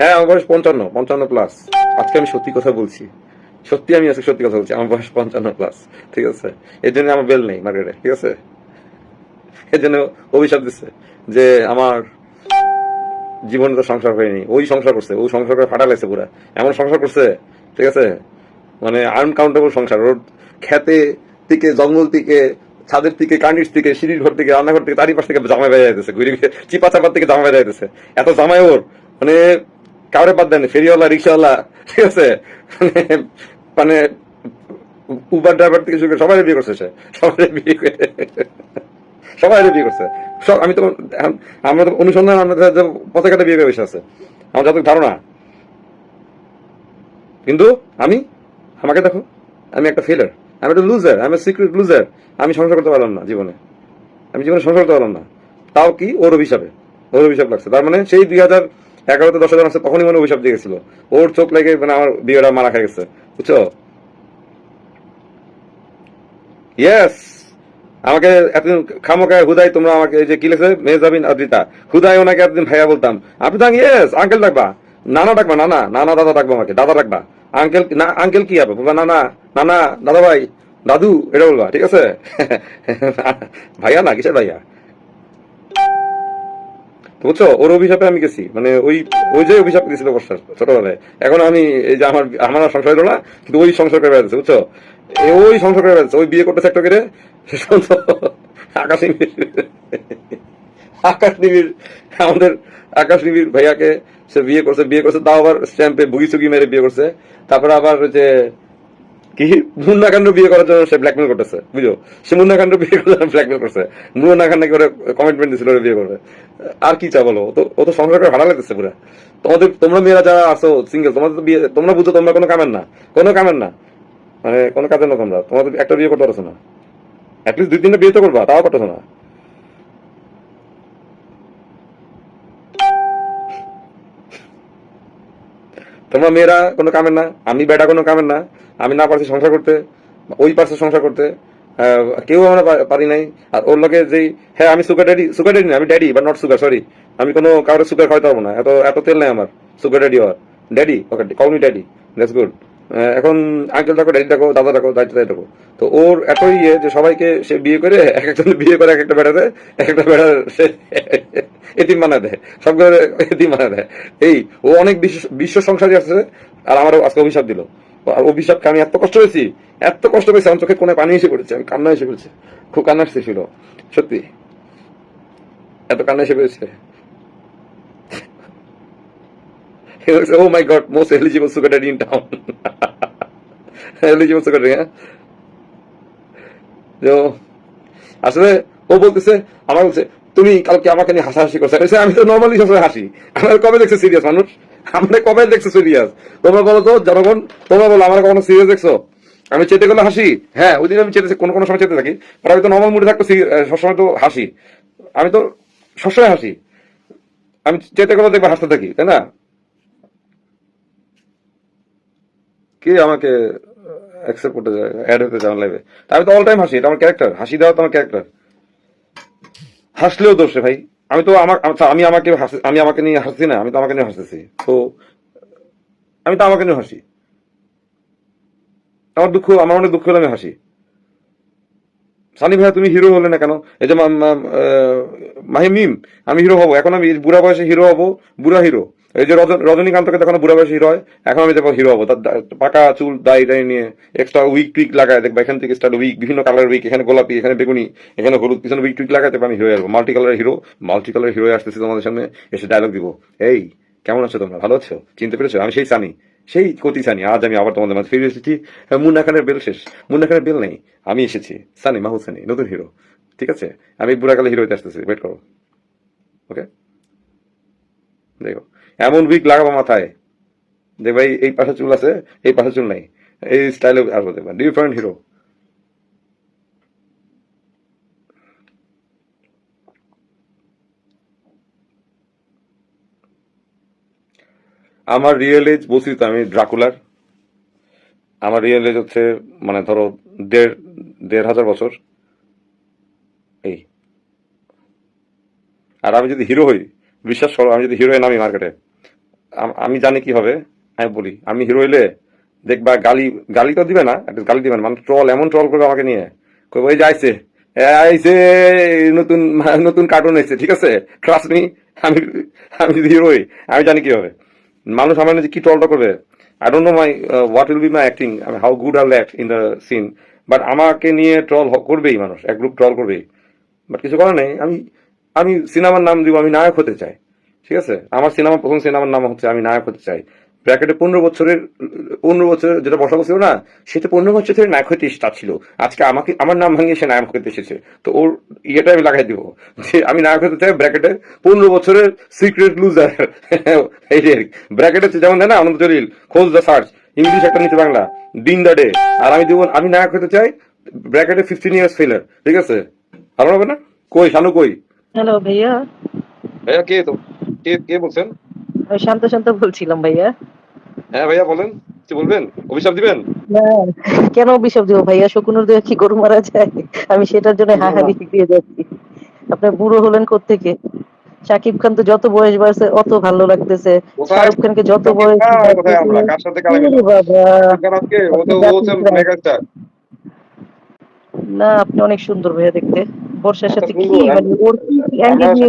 হ্যাঁ আমার বয়স পঞ্চান্ন পঞ্চান্ন প্লাস আজকে আমি সত্যি কথা বলছি। সত্যি আমি আজকে সত্যি কথা বলছি, আমার বয়স পঞ্চান্ন প্লাস ঠিক আছে? এর জন্য আমার বেল নেই মার্কেটে ঠিক আছে? এর জন্য অভিশাপ দিচ্ছে যে আমার জীবনে তো সংসার হয়নি। ওই সংসার করছে, ওই সংসার করে ফাটা লাগছে পুরা। এমন সংসার করছে, ঠিক আছে? মানে আনকাউন্টেবল সংসার। ওর খেতে থেকে জঙ্গল থেকে ছাদের থেকে কার্নিস থেকে সিঁড়ির ঘর থেকে রান্নাঘর থেকে চারিপাশ থেকে জামাই বেড়ে যাইতেছে, ঘুরে ঘুরে চিপা চাপার থেকে জামাই বেড়ে যাইতেছে। এত জামাই ওর মানে কাউরে বাদ দেন, ফেরিওয়ালা, রিক্সাওয়ালা, ঠিক আছে? মানে মানে উবার ড্রাইভার থেকে শুরু করে সবাই বিয়ে করছে সে। সবাই বিয়ে করে। সবাই বিয়ে করছে। সব, আমি তো আমরা তো অনুসন্ধান, আমরা তো পতাকাটা বিয়ে করে বসে আছে। আমার ধারণা। কিন্তু আমি, আমাকে দেখো, আমি একটা ফেলার আমি একটা লুজার আমি সিক্রেট লুজার আমি সংসার করতে পারলাম না জীবনে। আমি জীবনে সংসার করতে পারলাম না। তাও কি? ওর অভিশাপে। ওর অভিশাপ লাগছে। তার মানে সেই দুই হাজার এগারোতে দশ হাজার আসছে, তখনই মনে অভিশাপ দিয়ে গেছিল। ওর চোখ লেগে মানে আমার বিয়েটা মারা খেয়ে গেছে। বুঝছ? ইয়েস আমাকে এতদিন খামোকায় হুদাই তোমরা আমাকে যে কি লেখছে? মেজাবিন আদ্রিতা। হুদাই ওনাকে এতদিন ভাইয়া বলতাম। আপনি তো ইয়েস আঙ্কেল ডাকবা। নানা ডাকবা, নানা। নানা দাদা ডাকবা আমাকে, দাদা ডাকবা। আঙ্কেল না আঙ্কেল কি হবে বলবা, নানা নানা দাদা ভাই দাদু, এটা বলবা, ঠিক আছে? ভাইয়া না, কিসের ভাইয়া? বুঝছ? ওর অভিশাপে আমি গেছি। মানে ওই ওই যে অভিশাপ দিয়েছিল বর্ষার ছোটবেলায়। এখন আমি এই যে আমার আমার সংসার হলো না, কিন্তু ওই সংসার করে বেড়াচ্ছে, বুঝছ? ওই সংসার করে বেড়াচ্ছে। ওই বিয়ে করতেছে একটা সে আকাশ নিবিড়। আকাশ নিবিড়। আমাদের আকাশ নিবিড় ভাইয়াকে সে বিয়ে করছে বিয়ে করছে, তাও আবার স্ট্যাম্পে বুগি চুগি মেরে বিয়ে করছে। তারপরে আবার যে কি? মুন্নাকাণ্ড বিয়ে করার জন্য সে ব্ল্যাকমেল করতেছে, বুঝো? সে মুন্নাকাণ্ড বিয়ে করার জন্য ব্ল্যাকমেল করছে। মুন্নাকাণ্ড করে কমিটমেন্ট দিছিল, ওরে বিয়ে করবে। আর কি চা বলো? তো, ও তো সংসার করে ভাড়া লাগতেছে পুরা। তোমাদের, তোমরা মেয়েরা যারা আসো সিঙ্গেল তোমাদের তো বিয়ে, তোমরা বুঝো, তোমরা কোনো কামের না। কোনো কামের না। মানে কোনো কাজের না তোমরা তোমাদের একটা বিয়ে করতে পারছ না। অ্যাটলিস্ট দুই তিনটা বিয়ে তো করবা, তাও করতেছো না। তোমরা মেয়েরা কোনো কামের না, আমি বেটা কোনো কামের না, আমি না পারছি সংসার করতে, ওই পারছে সংসার করতে কেউ আমরা পারি নাই। আর ওর লোকে যেই হ্যাঁ আমি সুগার ড্যাডি সুগার ড্যাডি না, আমি ড্যাডি বা নট সুগার সরি আমি কোনো কারোর সুগার খাওয়াতে পারব না। এত এত তেল নাই আমার সুগার ড্যাডি হওয়ার। Daddy okay call daddy that's good এখন আঙ্কেল ডাকো ড্যাডি ডাকো দাদা ডাকো দায়িত্ব দায়িত্ব ডাকো তো ওর এতই ইয়ে যে সবাইকে সে বিয়ে করে, এক একজন বিয়ে করে এক একটা বেড়াতে এক একটা বেড়া সে এতিম বানায় দেয়। সবগুলো এতিম বানায় দেয়। এই, ও অনেক বিশ্ব সংসারী আছে আর আমারও আজকে অভিশাপ দিল। আর অভিশাপকে আমি এত কষ্ট পেয়েছি, এত কষ্ট পেয়েছি, আমার চোখে কোনে পানি এসে পড়েছে, আমি কান্না এসে পড়েছে। খুব কান্না এসেছিল সত্যি। এত কান্না এসে পড়েছে। ও my god most eligible sugar in town eligible sugar daddy আসলে ও বলতেছে আমার বলছে তুমি কালকে আমাকে নিয়ে হাসাহাসি করছ। বলছি, আমি তো নর্মালি সবসময় হাসি। আমার কবে দেখছ সিরিয়াস মানুষ? আমরা কবে দেখছ সিরিয়াস তোমরা বলো তো জনগণ তোমরা বলো আমার কখনো সিরিয়াস দেখছ? আমি চেতে গেলে হাসি? হ্যাঁ ওই দিন আমি চেতে কোনো কোনো সময় চেতে থাকি। আর আমি তো নর্মাল মুডে থাকতো সবসময় তো হাসি। আমি তো সবসময় হাসি। আমি চেতে গেলে দেখব হাসতে থাকি তাই না? কে আমাকে অ্যাকসেপ্ট করতে যায় অ্যাড হতে চান লাইভে আমি তো অল টাইম হাসি এটা আমার ক্যারেক্টার হাসি দেওয়া তো আমার ক্যারেক্টার হাসলেও দোষে ভাই। আমি তো আমার আচ্ছা, আমি আমাকে আমি আমাকে নিয়ে হাসছি না আমি তো আমাকে নিয়ে হাসতেছি। তো আমি তো আমাকে নিয়ে হাসি। আমার দুঃখ আমার অনেক দুঃখ হলে আমি হাসি। সানি ভাইয়া তুমি হিরো হলে না কেন? এই যে মা- মা- আহ, মাহিম মিম আমি হিরো হব। এখন আমি বুড়া বয়সে হিরো হব বুড়া হিরো এই যে রজনীকান্তকে তখন বুড়া বয়সে হিরো হয়, এখন আমি দেখব হিরো হব। তার পাকা চুল, দাড়ি দাড়ি নিয়ে এক্সট্রা উইক টুইক লাগায় দেখবা, এখান থেকে স্টার্ট উইক বিভিন্ন কালার উইক এখানে গোলাপি, এখানে বেগুনি, এখানে হলুদ, পিছনে উইক টুইক লাগাতে আমি হিরো আসব। Multi colour hero multi colour hero আসতেছি তোমাদের সামনে, এসে ডায়লগ দিব। এই, কেমন আছো তোমরা? ভালো আছো? চিনতে পেরেছ? আমি সেই সানি, সেই কতি সানি। আজ আমি আবার তোমাদের মাঝে ফিরে এসেছি। মুন্না খানের বেল শেষ। মুন্না খানের বেল নেই, আমি এসেছি। সানি মাহুদ সানি, নতুন হিরো ঠিক আছে? আমি বুড়াকালে হিরো হইতে আসতেছি ওয়েট করো। ওকে দেখো। এমন উইক লাগাবো মাথায় যে ভাই এই পাশে চুল আছে, এই পাশে চুল নাই। এই স্টাইলে আসব দেখবেন। ডিফারেন্ট হিরো আমার রিয়েল এজ বলছি তো আমি ড্রাকুলার। আমার রিয়েল এজ হচ্ছে মানে ধরো দেড় দেড় হাজার বছর। এই। আর আমি যদি হিরো হই, বিশ্বাস করো, আমি যদি হিরো হয়ে নামি মার্কেটে আম- জানি কি হবে, আমি বলি, আমি হিরো হইলে দেখবা গালি গালি তো দিবে না একটা গালি দিবে না মানে ট্রল এমন ট্রল করবে আমাকে নিয়ে। কই ওই যাইছে আইছে নতুন নতুন কার্টুন এসেছে, ঠিক আছে? ট্রাস্ট মি আমি আমি যদি হিরো হই, আমি জানি কি হবে। মানুষ আমার কি ট্রলটা করবে I don't know my what will be my acting how good are act in the scene but আমাকে নিয়ে ট্রল করবেই মানুষ, এক গ্রুপ ট্রল করবেই। বাট কিছু করার নেই, আমি আমি সিনেমার নাম দিব, আমি নায়ক হতে চাই। ঠিক আছে? আমার সিনেমা প্রথম সিনেমার নাম হচ্ছে আমি নায়ক হতে চাই। ব্র্যাকেটে পনেরো বছরের পনেরো বছর যেটা বসা ছিল না সেটা পনেরো বছর ধরে নায়ক হতে ছিল। আজকে আমাকে আমার নাম ভাঙিয়ে সে নায়ক হতে এসেছে। তো ওর ইয়েটা আমি লাগাই দিব যে আমি নায়ক হতে চাই ব্র্যাকেটে পনেরো বছরের সিক্রেট লুজার। এই যে ব্র্যাকেটে যেমন দেয় না আনন্দ জলিল খোঁজ দ্য সার্চ ইংলিশ একটা নিচে বাংলা দিন দ্য ডে। আর আমি দিব আমি নায়ক হতে চাই ব্র্যাকেটে ফিফটিন ইয়ার্স ফেলার ঠিক আছে? ভালো হবে না? কই শানু কই? হ্যালো ভাইয়া। ভাইয়া কে তো? কে কে বলছেন? শান্ত শান্ত বলছিলাম ভাইয়া। হ্যাঁ ভাইয়া বলেন কি বলবেন? অভিশাপ দিবেন? না কেন অভিশাপ দিব ভাইয়া? শকুনুর দিয়ে কি গরু মারা যায়? আমি সেটার জন্য হাহারি দিয়ে যাচ্ছি। আপনার বুড়ো হলেন কোত্থেকে? শাকিব খান তো যত বয়স বাড়ছে অত ভালো লাগতেছে? শাহরুখ খানকে যত বয়স না আপনি অনেক সুন্দর ভাইয়া দেখতে। বর্ষার সাথে কি মানে ওর কি অ্যাঙ্গেল নিয়ে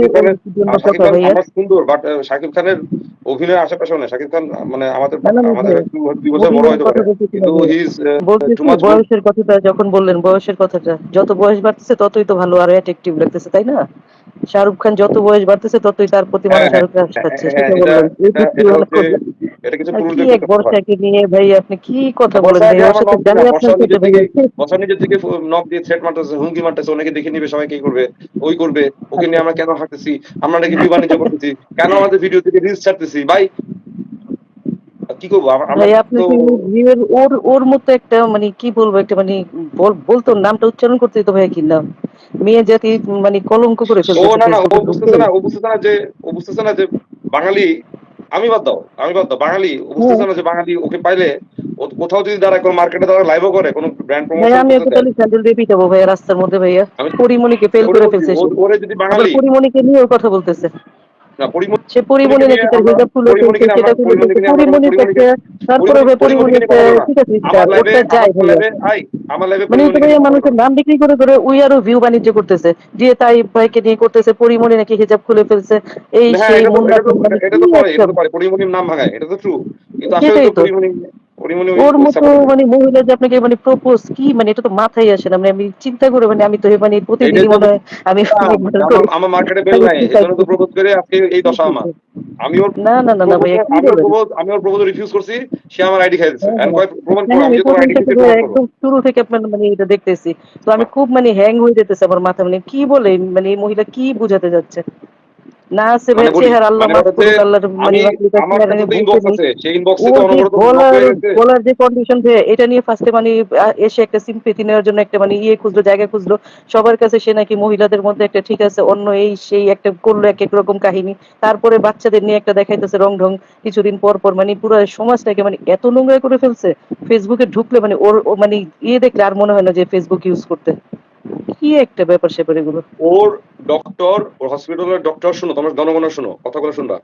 সুন্দর বাট শাকিব খানের অভিনয় আশেপাশে না শাকিব খান মানে আমাদের আমাদের দুই বছর বড় হয়তো কিন্তু হি ইজ বয়সের কথাটা যখন বললেন বয়সের কথাটা যত বয়স বাড়তেছে ততই তো ভালো আরও অ্যাট্রাকটিভ লাগতেছে তাই না? শাহরুখ খান যত বয়স বাড়তেছে ততই তার প্রতি মানুষ হ্যাঁ, আরও ক্রাশ খাচ্ছে হ্যাঁ, সেটা বললেন অনেক করলেন। এটা কিছু আর কি এক বর্ষাকে নিয়ে ভাই আপনি কি কথা বলেন বর্ষা নিজের দিকে নক দিয়ে থ্রেট মারতেছে হুমকি মারতেছে ওনাকে দেখে নিবে সবাই কি করবে ওই করবে ওকে নিয়ে আমরা কেন হাঁটতেছি আমরা নাকি বিমান করতেছি কেন আমাদের ভিডিও থেকে রিলস ছাড়তেছি? ভাই কি করব? ওর ওর মতো একটা মানে কি বলব একটা মানে বলতো নামটা উচ্চারণ করতে তো ভাই কি নাম? মেয়ে জাতি মানে কলঙ্ক করে ও না না ও বুঝতেছে না ও বুঝতেছে না যে ও বুঝতেছে না যে বাঙালি আমি বাদ দাও আমি বাদ দাও বাঙালি ও বুঝতেছে না যে বাঙালি ওকে পাইলে ও কোথাও যদি দাঁড়ায় কোনো মার্কেটে দাঁড়ায় লাইভও করে কোনো ব্র্যান্ড ভাই প্রমোশন আমি ওকে খালি স্যান্ডেল দিয়ে পিটাবো ভাইয়া রাস্তার মধ্যে ভাইয়া। আমি- পরিমণিকে ফেল করে ফেলছে। ওরে যদি বাঙালি পরিমণিকে নিয়েও কথা বলতেছে। সে পরিমণি সেটা পরিমণি তারপরে ঠিক আছে ওটা যায় মানে মানুষের নাম বিক্রি করে করে উই আরও ভিউ বাণিজ্য করতেছে দিয়ে তাই ভাইকে নিয়ে করতেছে পরিমণি নাকি হিজাব খুলে ফেলছে এই হ্যাঁ সেই মুন্ডা এটা তো পরে এটা তো পরে পরিমণির নাম ভাঙায় এটা তো ট্রু কিন্তু আসলে। পরিমণি ওর মতো মানে মহিলা যে আপনাকে মানে প্রপোজ কি মানে এটা তো মাথায় আসে না। মানে আমি চিন্তা করে মানে আমি তো মানে তো- মনে হয় আমি আমার- মার্কেটে বেল নাই এই জন্য তো প্রপোজ করে আজকে এই দশা আমার। আমি ওর না না না না ভাইয়া আমি ওর প্রপোজ আমি ওর প্রপোজ রিফিউজ করছি সে আমার আইডি খাই দিচ্ছে। হ্যাঁ, কয় প্রমাণ করো আমি তোমার আইডি একদম শুরু থেকে আপনার মানে এটা দেখতেছি। তো আমি খুব মানে হ্যাং হয়ে যেতেছে আমার মাথা মানে কি বলে মানে এই মহিলা কি বুঝাতে যাচ্ছে? না আছে ভাই মানে বলি, চেহারা আল্লাহ মানে আল্লাহর মানে যে হয়ে কন্ডিশন এটা নিয়ে ফার্স্টে মানে এসে একটা সিম্পেথি নেওয়ার জন্য একটা মানে ইয়ে খুঁজলো জায়গা খুঁজলো। সবার কাছে সে নাকি মহিলাদের মধ্যে একটা ঠিক আছে অন্য এই সেই একটা করল এক এক রকম কাহিনী। তারপরে বাচ্চাদের নিয়ে একটা দেখাইতেছে রং ঢং। কিছুদিন পর পর মানে পুরো সমাজটাকে মানে এত নোংরা করে ফেলছে ফেসবুকে ঢুকলে মানে ওর ও মানে ইয়ে দেখলে আর মনে হয় না যে ফেসবুক ইউজ করতে। কি একটা ব্যাপার স্যাপার এগুলো? ওর ডক্টর ওর হসপিটালের ডক্টর শুনো তোমরা জনগণের শুনো কথাগুলো শুনবা।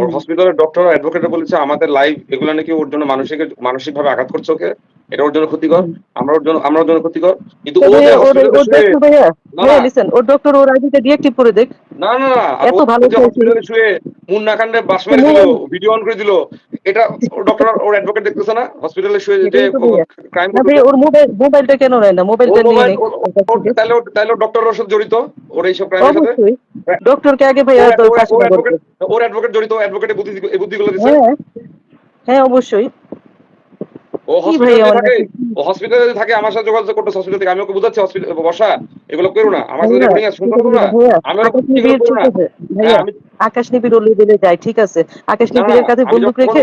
ওর হসপিটালের ডক্টর অ্যাডভোকেট বলেছে আমাদের লাইভ এগুলো নাকি ওর জন্য মানসিক মানসিক ভাবে আঘাত করছে ওকে। এটা ওর জন্য ক্ষতিকর আমরা ওর জন্য আমরা ওর জন্য ক্ষতিকর। কিন্তু ও লিসেন ওর ডক্টর ওর আইডিটা ডিএক্টিভ করে দেখ। না না এত ভালো মুন্না খান্ডে বাস মেরে দিল ভিডিও অন করে দিল এটা ডক্টর ওর অ্যাডভোকেট দেখতেছে না? হসপিটালে শুয়ে যে। ক্রাইম ওর মোবাইল মোবাইলটা কেন নেয় না? মোবাইলটা নিয়ে তাহলে ওর- তাহলে ডক্টরের সাথে জড়িত? ওর এইসব ক্রাইমের সাথে? ডক্টরকে আগে ভাইয়া তো ওর- ওর ওর অ্যাডভোকেট জড়িত অ্যাডভোকেটে বুদ্ধি এই বুদ্ধিগুলো দিচ্ছে হ্যাঁ। হ্যাঁ অবশ্যই। ও হসপিটালে ভাই থাকে ও হসপিটালে থাকে আমার সাথে যোগাযোগ করতে হসপিটাল থেকে। আমি ওকে বুঝাচ্ছি হসপিটাল বসা এগুলো করো না। আমার সাথে রেকর্ডিং আছে শুনতে না। আমি ওরকম হ্যাঁ, আমি- আকাশ নিবিড় লেভেলে যায় ঠিক আছে? আকাশ না, নিবিড়ের কাছে বন্দুক রেখে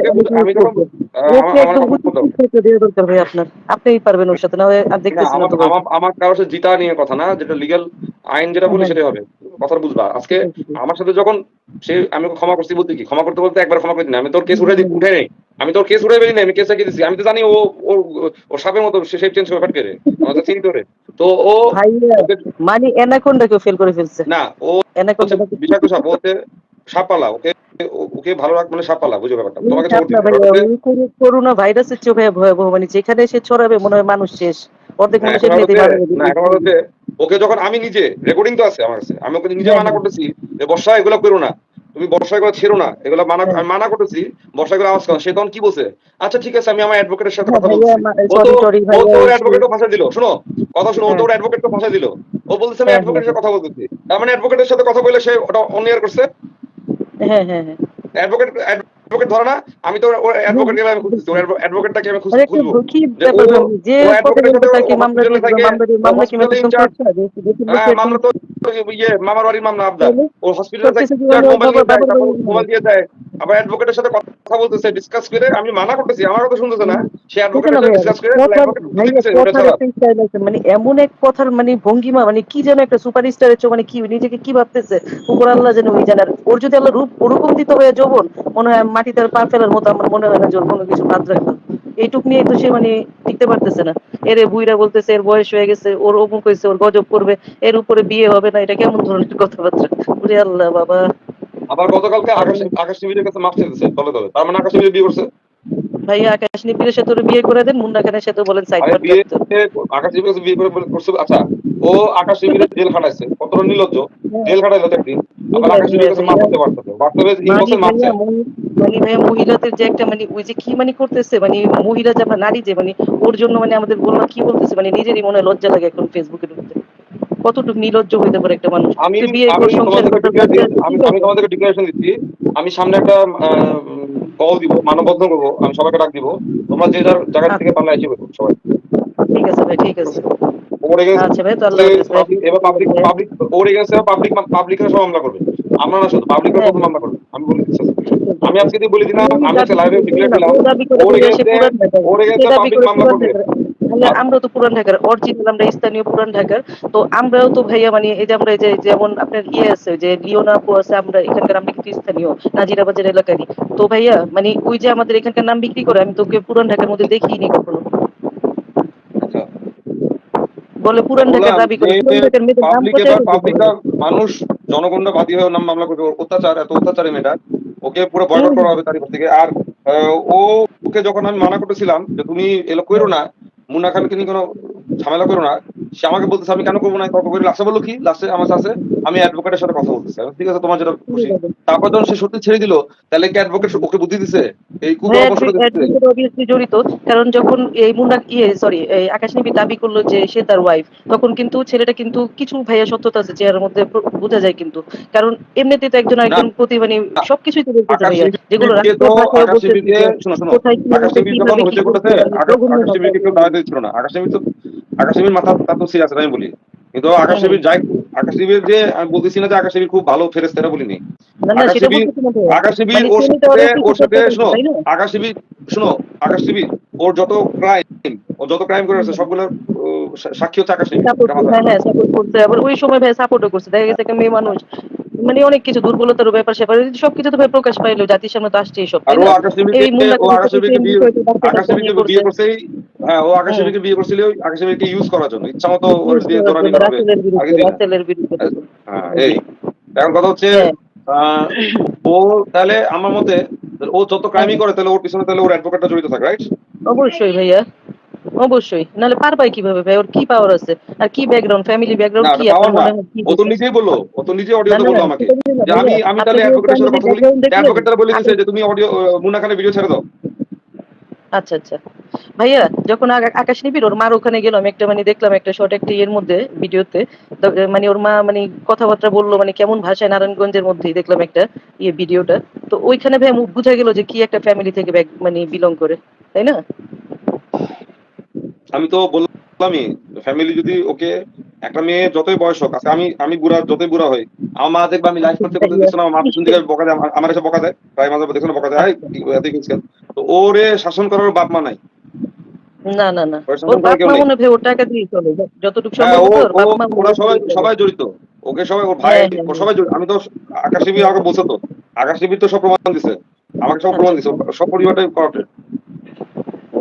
দরকার ভাই আপনার। আপনিই পারবেন ওর সাথে না আর দেখতেছি না আমার তো আমার আমার কারোর সাথে জিতা নিয়ে কথা না যেটা লিগ্যাল আইন যেটা বলি হ্যাঁ। সেটাই হবে কথাটা বুঝবা। আজকে আমার সাথে যখন সে আমি ক্ষমা করছি বলতে কি? ক্ষমা করতে বলতে একবার ক্ষমা করে দিন। আমি তোর কেস উঠে দি- উঠে নেই। আমি তোর কেস উঠে নেই আমি কেস রেখে দিচ্ছি আমি তো জানি ও ও সাপের মতো সে শেপ চেঞ্জ করে আমার তো চিনি তোরে তো ও মানে ফেল করে ফেলছে। না ও অ্যানাকোন্ডা বিষাক্ত সাপ সাপালা ওকে ওকে ভালো রাখ মানে সাপালা বুঝো ব্যাপারটা। তোমাকে করোনা ভয়াবহ মানে যেখানে সে ছড়াবে মনে হয় মানুষ শেষ। অর্ধেক ওকে যখন আমি নিজে রেকর্ডিং তো আছে আমার কাছে আমি ওকে নিজে হ্যাঁ, মানা। করতেছি যে বর্ষা এগুলো করো না। তুমি বর্ষা এগুলো ছেড়ো না। এগুলো মানা হ্যাঁ। আমি মানা করতেছি বর্ষা এগুলো আওয়াজ করো সে তখন কি বলছে? আচ্ছা ঠিক আছে আমি আমার অ্যাডভোকেটের সাথে হ্যাঁ, কথা বলছি। ও তো অ্যাডভোকেটও ভাষা দিল শোনো? কথা শোনো ও তো। অ্যাডভোকেটও ভাষা দিল। ও বলতেছে আমি অ্যাডভোকেটের সাথে। কথা বলতেছি। তার মানে অ্যাডভোকেটের সাথে কথা বলে সে ওটা অনিয়ার করছে? হ্যাঁ হ্যাঁ হ্যাঁ। অ্যাডভোকেট অ্যাডভোকেট ধরে না আমি তো অ্যাডভোকেটটাকে খুঁজবো? যে মামলা তো ইয়ে মামার বাড়ির মামলা আবদার। ও হসপিটালে? মোবাইল দিয়ে যায়। আবার অ্যাডভোকেটের সাথে কথা বলতেছে ডিসকাস করে আমি মানা করতেছি আমার কথা শুনতেছে না। সে অ্যাডভোকেটের সাথে ডিসকাস করে মানে এমন এক কথার মানে ভঙ্গিমা মানে কি যেন একটা সুপারস্টারের চো মানে কি নিজেকে কি ভাবতেছে? উপর আল্লাহ যেন ওই জানার ওর যদি আল্লাহ রূপ ওরকম দিত হয়ে যৌবন মনে হয় মাটিতে আর পা ফেলার মতো আমার মনে হয় না যে কোনো কিছু বাদ রাখতো এইটুক নিয়ে তো সে মানে টিকতে পারতেছে না। এরে বুইরা বলতেছে এর বয়স হয়ে গেছে ওর অমুক হয়েছে ওর গজব করবে এর উপরে বিয়ে হবে না এটা কেমন ধরনের কথাবার্তা? আল্লাহ বাবা। আবার গতকালকে আকাশ আকাশ টিভির কাছে মাপ চাইতেছে তলে তলে তার মানে আকাশ টিভি বিয়ে করছে? ভাইয়া আকাশ নিপিলের সাথে বিয়ে করে দেন মুন্না খানের সাথে বলেন সাইড আরে বিয়ে আকাশ কাছে বিয়ে করে করছে আচ্ছা ও আকাশ টিভির জেল খাটাইছে কতটা নির্লজ্জ জেল খাটাইলো তো একদিন আবার আকাশ টিভির কাছে মাপ চাইতে পারতেছে হোয়াটসঅ্যাপে ইনবক্সে মাপ চায় মানে ভাইয়া মহিলাদের যে একটা মানে ওই যে কি মানে করতেছে মানে মহিলা যে আমরা নারী যে মানে ওর জন্য মানে আমাদের বলল কি বলতেছে মানে নিজেরই মনে লজ্জা লাগে এখন ফেসবুকে কতটুকু নির্লজ্জ হইতে পারে একটা মানুষ? আমি আমি তোমাদেরকে ডিক্লারেশন দিচ্ছি। আমি সামনে একটা কল দিব মানববন্ধন করব আমি সবাইকে ডাক দিব। তোমরা যে যার জায়গা থেকে পারলে এসে বেরো সবাই। ঠিক আছে ভাই ঠিক আছে। আচ্ছা ভাই তো আল্লাহ হাফেজ ভাই। এবার পাবলিক পাবলিক ওর এগেন্স্ট পাবলিক পাবলিকের সব মামলা করবে। আমরা না শুধু পাবলিকের হ্যাঁ। প্রথম মামলা করবে। আমি বলে দিচ্ছি। আমি আজকে দিয়ে বলে দিলাম আমি লাইভে ডিক্লেয়ার দিলাম ওর বলে সে এগেন্স্টে পুরান ঢাকার। ওর সে পাবলিক মামলা করবে। তাহলে আমরা তো পুরান ঢাকার অরিজিনাল আমরা স্থানীয় পুরান ঢাকার। তো আমরাও তো ভাইয়া মানে এই যে আমরা এই যে যেমন আপনার ইয়ে আছে যে লিওনা আপু আছে আমরা এখানকার আমরা কিন্তু স্থানীয় নাজিরাবাজার এলাকারই তো ভাইয়া মানে ওই যে আমাদের এখানকার নাম বিক্রি করে আমি তোকে পুরান ঢাকার মধ্যে দেখিনি কখনো। আচ্ছা। বলে পুরান ঢাকার দাবি করে মানুষ জনগণরা বাদী হয়ে নাম মামলা করবে অত্যাচার এত অত্যাচারী মেয়েটা ওকে পুরো বয়কট করা হবে তারিখ থেকে আর ও ওকে যখন আমি মানা করতেছিলাম যে তুমি এলো করো না মুন্না খানকে নিয়ে কোনো ঝামেলা করো না। সে আমাকে বলতেছে আমি কেন করব না? তর্ক করে লাস্টে বলল কি? লাস্টে আমার কাছে আমি অ্যাডভোকেটের সাথে কথা বলতেছি। ঠিক আছে তোমার যেটা খুশি। তারপর যখন সে সত্যি ছেড়ে দিল তাহলে কি অ্যাডভোকেট ওকে বুদ্ধি দিছে? এই কুপরামর্শটা দিচ্ছে জড়িত। কারণ যখন এই মুন্না ইয়ে সরি আকাশ নিবি দাবি করল যে সে তার ওয়াইফ তখন কিন্তু ছেলেটা কিন্তু কিছু ভাইয়া সত্যতা আছে চেহারার মধ্যে বোঝা যায় কিন্তু। কারণ এমনিতে তো একজন একজন প্রতি মানে সবকিছুই তো বলতেছে ভাইয়া। যেগুলো আকাশ টিভিকে তো আকাশ টিভি যখন হচ্ছে করতেছে আকাশ আকাশ টিভিকে কেউ দাওয়াত না। আকাশ টিভি তো আকাশ মাথা তার তো সিরিয়াস আমি বলি। কিন্তু আকাশ হুম। যাই আকাশ যে আমি বলতেছি না যে আকাশ খুব ভালো ফেরেস্তারা বলিনি। না না আকাশ সেটা টিভি বলতেছি না ভাইয়া। আকাশ টিভি মানে ওর সাথে ওর সাথে শোনো পারে, আকাশ টিভি শোনো আকাশ টিভি ওর যত ক্রাইম ও যত ক্রাইম করে আছে সবগুলো সাক্ষী হচ্ছে আকাশ টিভি সাপোর্ট এটা মাথায় হ্যাঁ হ্যাঁ সাপোর্ট করতে। আবার ওই সময় ভাই সাপোর্টও করছে। দেখা গেছে একটা মেয়ে মানুষ মানে অনেক কিছু দুর্বলতার ব্যাপার স্যাপার সবকিছু তো ভাই প্রকাশ পাইলো জাতির সামনে তো আসছেই সব আর ও না? এই মুন্না ও আকাশ টিভিকে বিয়ে বাচ্চাটা আকাশ টিভিকে নিয়ে করছে। হ্যাঁ ও। বিয়ে করছিল ইউজ করার জন্য ইচ্ছা মতো ওর করবে হ্যাঁ এই এখন কথা হচ্ছে হ্যাঁ। ও তাহলে আমার মতে ও যত ক্রাইমই করে তাহলে ওর পিছনে তাহলে ওর অ্যাডভোকেটটা জড়িত থাকে রাইট অবশ্যই ভাইয়া অবশ্যই। নাহলে পারবাই কীভাবে ভাই? ওর কি পাওয়ার আছে? আর কি ব্যাকগ্রাউন্ড ফ্যামিলি ব্যাকগ্রাউন্ড কি আপনার মনে হয় ও তো নিজেই বলল। ও তো নিজে অডিওতে বলল আমাকে। যে আমি আমি তাহলে অ্যাডভোকেটের সাথে কথা বলি। background দেখলেন, অ্যাডভোকেট বলে দিচ্ছে যে তুমি অডিও মুন্না খানের ভিডিও ছেড়ে দাও। আচ্ছা আচ্ছা। ভাইয়া যখন আকাশ নিবির ওর মার ওখানে গেলাম একটা মানে দেখলাম একটা শর্ট একটা ইয়ের মধ্যে ভিডিওতে মানে ওর মা মানে কথাবার্তা বলল মানে কেমন ভাষায় নারায়ণগঞ্জের মধ্যেই দেখলাম একটা ইয়ে ভিডিওটা তো ওইখানে ভাই মুখ বুঝা গেল যে কি একটা ফ্যামিলি থেকে মানে বিলং করে। তাই না? আমি তো বললামই ফ্যামিলি যদি ওকে একটা মেয়ে যতই বয়স হোক আজকে আমি আমি বুড়া যতই বুড়া হই আমার মা দেখবে আমি লাইফ করতে করতে দেখছ না আমার পিছন থেকে বকা দেয় আমার- এসে বকা দেয় প্রায় মাঝে দেখছ না বকা দেয় এত কিছু তো ওরে শাসন করার বাপ মা নাই। না না না হয় ওর দিয়ে চলে যতটুকু সবাই সবাই জড়িত। ওকে সবাই ওর ভাই হ্যাঁ, হ্যাঁ, সবাই জড়িত। আমি তো আকাশ আমাকে বলছে তো আকাশ তো সব প্রমাণ দিছে। আমাকে সব প্রমাণ দিছে সব পরিবারটাই করাপ্টেড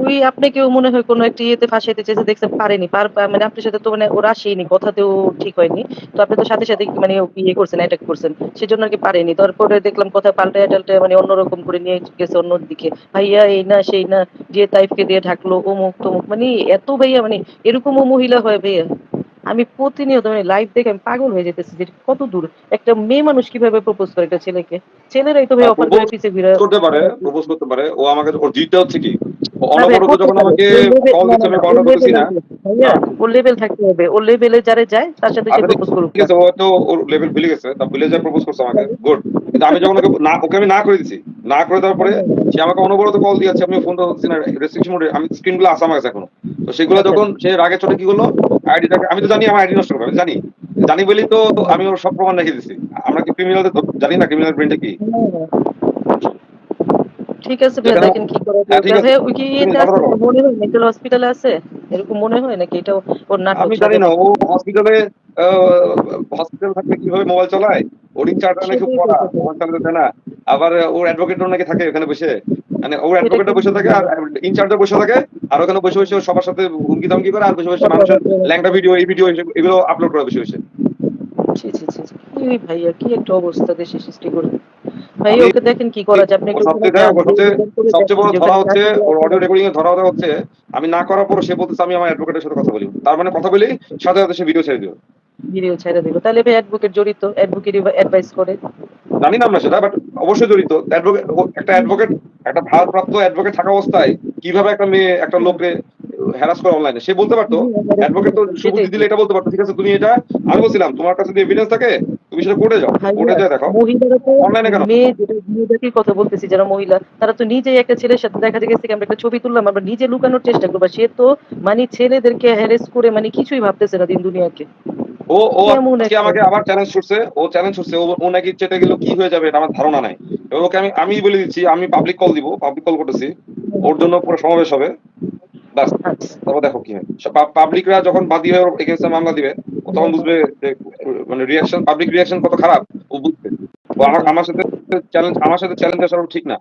ওই আপনাকেও মনে হয় কোনো একটা ইয়েতে ফাঁসাইতে চেয়েছে, দেখতে পারেনি। পার মানে আপনার সাথে তো মানে ওরা আসেনি কথাতেও ঠিক হয়নি। তো আপনি তো সাথে সাথে মানে ইয়ে করছেন অ্যাটাক করছেন। সেজন্য আর কি পারেনি। তারপরে দেখলাম কথা পাল্টে টাল্টে মানে অন্যরকম করে নিয়ে গেছে অন্যদিকে। ভাইয়া, এই না, সেই না যে তাইফকে দিয়ে ঢাকলো অমুক তমুক মানে এত ভাইয়া মানে এরকমও মহিলা হয় ভাইয়া। আমি প্রতিনিয়ত মানে লাইভ দেখে আমি পাগল হয়ে যেতেছি যে কত দূর। একটা মেয়ে মানুষ কীভাবে প্রপোজ করে একটা ছেলেকে? ছেলেরাই তো ভাই হ্যাঁ, অফার করে পিছে ঘুরে করতে পারে প্রপোজ করতে পারে। ও আমাকে ওর জিতটা হচ্ছে কি? ও অনবরত যখন আমাকে কল দিচ্ছে আমি ওর করতেছি না। ওর লেভেল থাকতে হবে। ওর লেভেলে যারা যায় তার সাথে সে প্রপোজ করুক। ঠিক আছে ও তো ওর লেভেল ভুলে গেছে তা ভুলে যা প্রপোজ করছে আমাকে। গুড কিন্তু আমি যখন ওকে না ওকে আমি না করে দিছি। না করে দেওয়ার পরে সে আমাকে অনবরত কল দিয়েছে আমি ফোনটা হচ্ছে না রেস্ট্রিকশন মোডে আমি স্ক্রিনগুলো আছে আমার কাছে এখনও। তো সেগুলো আচ্ছা। যখন সে রাগে চটে কি করল? আইডিটাকে আমি তো জানি আমার আইডি নষ্ট করবে আমি জানি। জানি বলেই তো আমি ওর সব প্রমাণ রেখে দিছি। আমরা কি ক্রিমিনালদের জানি না ক্রিমিনাল ব্রেনটা কি? ঠিক আছে ভাই দেখেন কি করা হ্যাঁ, যায় ভাই ওই কি বলো। মনে হয় মেন্টাল হসপিটালে আছে? এরকম মনে হয় নাকি? এটা ওর নাটক আমি জানি না। ও হসপিটালে হসপিটাল থাকলে কীভাবে মোবাইল চালায়? ওর ইনচার্জটা নাকি পড়া। মোবাইল চালাতে না। আবার ওর অ্যাডভোকেটও নাকি থাকে ওখানে বসে। মানে ওর অ্যাডভোকেটও বসে থাকে আর ইনচার্জও বসে থাকে আর ওখানে বসে বসে সবার সাথে হুমকি দামকি করে আর বসে বসে মানুষের ল্যাংটা ভিডিও এই ভিডিও এগুলো আপলোড করে বসে বসে। ছি ছি ছি ছি। কি ভাইয়া কি একটা অবস্থা দেশে সৃষ্টি করে। ভাই আমি- ওকে দেখেন কি করা যায়? আপনি সবচেয়ে ওখানে দেখ, ওর সবচেয়ে- যান, করে সবচেয়ে বড় ধরা হচ্ছে ওর অডিও রেকর্ডিং এ ধরা হচ্ছে আমি না করার পর সে বলতেছে আমি আমার অ্যাডভোকেটের সাথে কথা বলি। তার মানে কথা বলি সাথে সাথে সে ভিডিও ছেড়ে দিও ভিডিও ছেড়ে দিল। তাহলে ভাই অ্যাডভোকেট জড়িত? অ্যাডভোকেট অ্যাডভাইস করে? জানি না আমরা সেটা বাট অবশ্যই জড়িত। একটা অ্যাডভোকেট একটা ভারপ্রাপ্ত অ্যাডভোকেট থাকা অবস্থায় কীভাবে একটা মেয়ে একটা লোককে হ্যারাস করে অনলাইনে সে বলতে পারতো অ্যাডভোকেট তো সুবুদ্ধি দিলে এটা বলতে পারতো ঠিক আছে তুমি এটা আমি বলছিলাম তোমার কাছে যদি এভিডেন্স থাকে কোর্টে যাও কোর্টে দেখো। কেন? মেয়ে যেটা কথা বলতেছি যারা মহিলা তারা তো নিজেই একটা ছেলের সাথে দেখা গেছে আমরা একটা ছবি তুললাম আমরা নিজে লুকানোর চেষ্টা করব সে তো মানে ছেলেদেরকে হ্যারেস করে মানে কিছুই ভাবতেছে না দিন দুনিয়াকে। ও ও আজকে আমাকে আবার চ্যালেঞ্জ করছে ও চ্যালেঞ্জ করছে ও নাকি চেটে গেলে কি হয়ে যাবে এটা আমার ধারণা নাই। ওকে আমি আমি বলে দিচ্ছি আমি পাবলিক কল দিব পাবলিক কল করতেছি ওর জন্য পুরো সমাবেশ হবে। বাস আচ্ছা। তারপর দেখো কি হয়। পাবলিকরা যখন বাদী হয়ে এগেনস্টে মামলা দিবে তখন বুঝবে যে মানে রিয়াকশন পাবলিক রিয়াকশন কত খারাপ? ও বুঝবে। আমার সাথে চ্যালেঞ্জ আমার সাথে চ্যালেঞ্জ আসা ঠিক না।